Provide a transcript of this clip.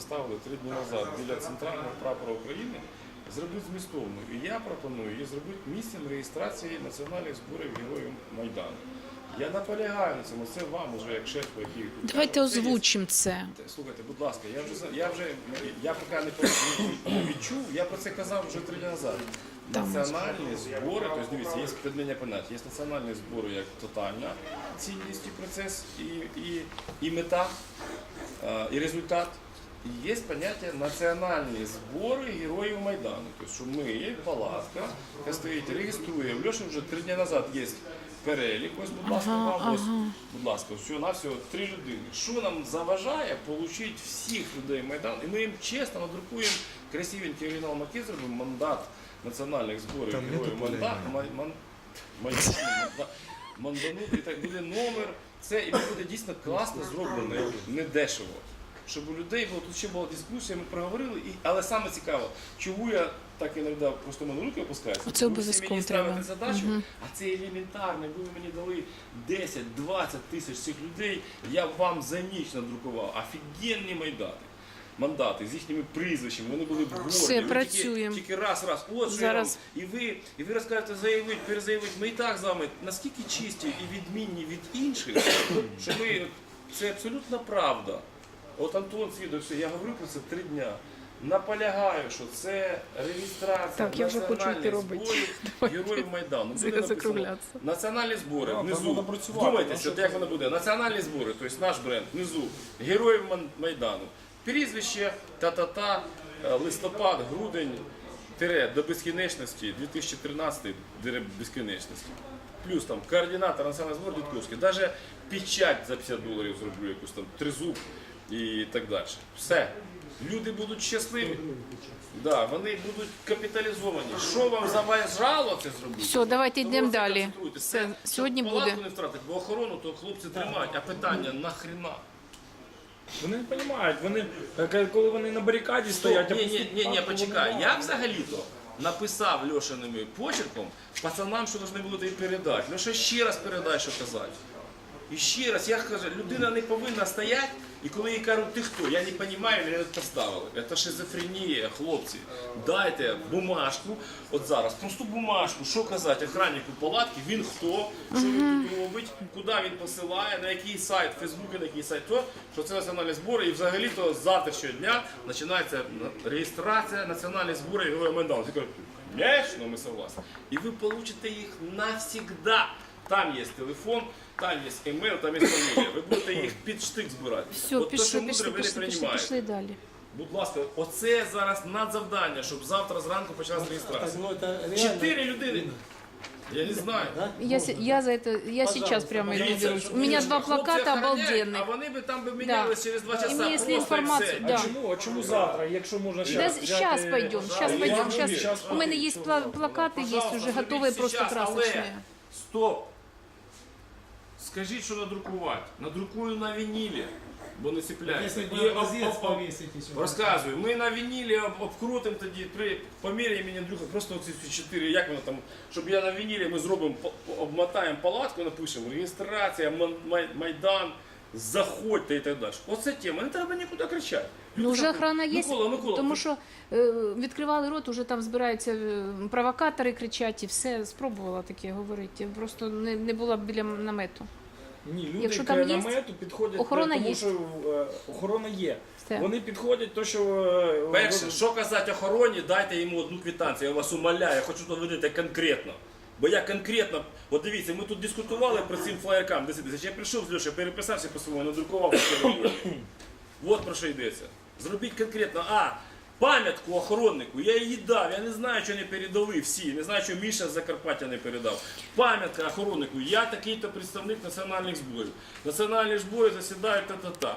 поставили три дні назад біля центрального прапора України, зробити змістовну. І я пропоную її зробити місцем реєстрації національних зборів Героїв Майдану. Я наполягаю на цьому, це вам уже як шеф, який Давайте озвучимо це. Слухайте, будь ласка, я вже я вже я поки не відчув, я про це казав вже три дні назад. Національні збори, тобто дивіться, є підміння поняття, є національні збори як тотальна цінність і процес і, і, і мета, і результат. І є поняття національні збори героїв Майдану. Тобто, що ми, палатка, яка стоїть, реєструє. В Льоші вже три дні назад є перелік. Ось, будь ласка, Ага, вам ось, ага. будь ласка, всього на всього три людини. Що нам заважає отримати всіх людей Майдану? І ми їм чесно надрукуємо красивенький оригінал макет, зробимо мандат національних зборів Там героїв Майдану. імені. Ман- Майдану, Манда- і так буде номер. Це і буде дійсно класно зроблено, не дешево. Щоб у людей було тут ще була дискусія, ми проговорили, і, але саме цікаво, чому я так іноді просто мене руки опускаються. Бо обов'язково треба. задачу, а це елементарно. Ви мені дали 10-20 тисяч цих людей, я б вам за ніч надрукував офігенні майдати. Мандати з їхніми прізвищами, вони були б горді. Все, працюємо. Тільки, тільки раз, раз. От Зараз. вам. І ви, і ви розкажете заявити, перезаявити. Ми і так з вами наскільки чисті і відмінні від інших, що ми це абсолютно правда. От Антон Свідок, я говорю про це три дня. Наполягаю, що це реєстрація Так, я вже хочу йти робити. героїв Майдану. Буде написано закруглятися. Національні збори внизу. Вдумайтеся, як воно буде. Національні збори, тобто наш бренд, внизу. Героїв Майдану. Прізвище, та-та-та, е, листопад, грудень, тире до безкінечності, 2013 до безкінечності. Плюс там координатор національного збору Дідковський. Навіть печать за 50 доларів зроблю, якусь там тризуб і так далі. Все. Люди будуть щасливі. Да, вони будуть капіталізовані. Що вам заважало це зробити? Все, давайте йдемо далі. Все, сьогодні щоб буде. не втратити, бо охорону то хлопці тримають. А питання нахрена? Вони не розуміють, вони, е, коли вони на барикаді стоять, а Ні, ні, ні, ні, почекай. Я взагалі-то написав Льошиними почерком пацанам, що повинні були тобі передати. Льоша ще раз передай, що казати. І ще раз, я кажу, людина не повинна стояти, і коли їй кажуть, ти хто, я не розумію, мене тут поставили. Це шизофренія, хлопці. Дайте бумажку, от зараз, просту бумажку, що казати охраннику палатки, він хто, що він тут робить, куди він посилає, на який сайт, Фейсбук, на який сайт, то, що це національні збори, і взагалі-то з завтрашнього дня починається реєстрація національних зборів Героїв Майдану. Ти кажуть, Конечно, ми согласні. І ви получите їх навсегда. Там є телефон, там є емейл, там є фамілія. Ви будете їх під штик збирати. Все, От то, що пішли, мудре, пішли, ви не пішли, пішли, приймаєте. пішли далі. Будь ласка, оце зараз надзавдання, щоб завтра зранку почалась реєстрація. Ну, это реально. Чотири людини. Я не знаю. Да? Я, се- я за это, я сейчас прямо иду Дивіться, берусь. щоб У меня дивіться, два хлопці плаката охороняють, обалденных. А вони би там би мінялись через два часа. І мені, якщо просто і інформацію- все. да. А чому, а чому завтра, якщо можна Да, щас сейчас взяти- пойдем, сейчас Я пойдем. вам Сейчас вірю. у меня есть пла- плакаты, есть Пожалуйста, уже зробіть готовые, просто сейчас, але красочные. Стоп! Скажіть, що надрукувати. Надрукую на вінілі, бо не цепляється. Если І об- об- об- Розказую, ми на вінілі об, обкрутимо тоді при поміряємо мені Андрюха, просто оці всі чотири, як воно там, щоб я на вінілі ми зробимо, по- по- обмотаємо палатку, напишемо реєстрація, Ман- Май- Майдан, заходьте і так далі. Оце тема, не треба нікуди кричати. Ну, вже охрана є, Микола, Микола, тому що е, відкривали рот, уже там збираються е, провокатори кричать і все. Спробувала таке говорити. Просто не, не була біля намету. Ні, люди Якщо там є, намету підходять, охорона тому є. що е, охорона є. Все. Вони підходять, то що... е, Перше, що казати охороні, дайте йому одну квитанцію, я вас умоляю, я хочу доведете конкретно. Бо я конкретно, от дивіться, ми тут дискутували про цим флаєркам 10. Я прийшов з Льошею, переписався по своєму, надрукував. От про що йдеться. Зробіть конкретно, а, пам'ятку охороннику, я її дав, я не знаю, що не передали всі, не знаю, що Міша з Закарпаття не передав. Пам'ятка охороннику, я такий-то представник національних зборів. Національні збори засідають та-та-та.